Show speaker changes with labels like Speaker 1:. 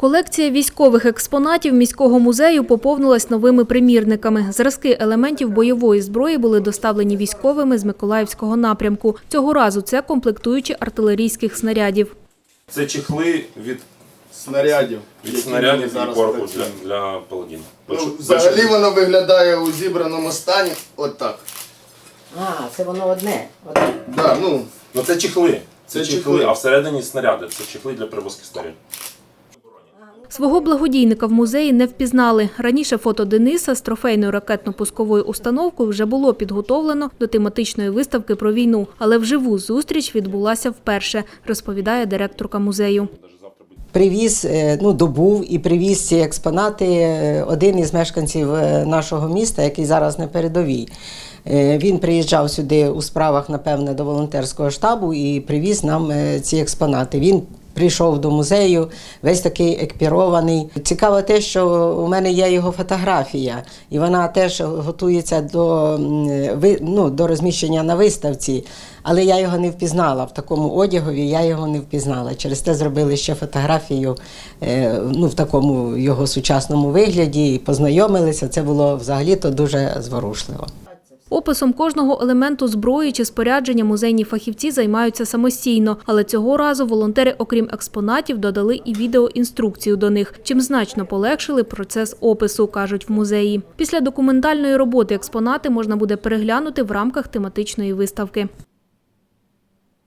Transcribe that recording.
Speaker 1: Колекція військових експонатів міського музею поповнилась новими примірниками. Зразки елементів бойової зброї були доставлені військовими з Миколаївського напрямку. Цього разу це комплектуючі артилерійських снарядів.
Speaker 2: Це чехли від,
Speaker 3: снарядів.
Speaker 2: від снарядів і корпус для, для паладіна.
Speaker 3: Ну, взагалі воно виглядає у зібраному стані отак.
Speaker 4: А, це воно одне. одне.
Speaker 3: Да, ну,
Speaker 2: Ну це чехли. Це,
Speaker 3: Це
Speaker 2: чехли,
Speaker 3: чехли.
Speaker 2: а всередині снаряди. Це чехли для перевозки снарядів.
Speaker 1: Свого благодійника в музеї не впізнали. Раніше фото Дениса з трофейною ракетно-пусковою установкою вже було підготовлено до тематичної виставки про війну. Але вживу зустріч відбулася вперше, розповідає директорка музею.
Speaker 4: Привіз, е, ну, добув і привіз ці експонати е, один із мешканців е, нашого міста, який зараз на передовій. Він приїжджав сюди у справах, напевне, до волонтерського штабу і привіз нам ці експонати. Він прийшов до музею, весь такий екіпірований. Цікаво те, що у мене є його фотографія, і вона теж готується до, ну, до розміщення на виставці. Але я його не впізнала в такому одягові, я його не впізнала. Через те зробили ще фотографію е, ну, в такому його сучасному вигляді і познайомилися. Це було взагалі-то дуже зворушливо.
Speaker 1: Описом кожного елементу зброї чи спорядження музейні фахівці займаються самостійно, але цього разу волонтери, окрім експонатів, додали і відеоінструкцію до них, чим значно полегшили процес опису, кажуть в музеї. Після документальної роботи експонати можна буде переглянути в рамках тематичної виставки.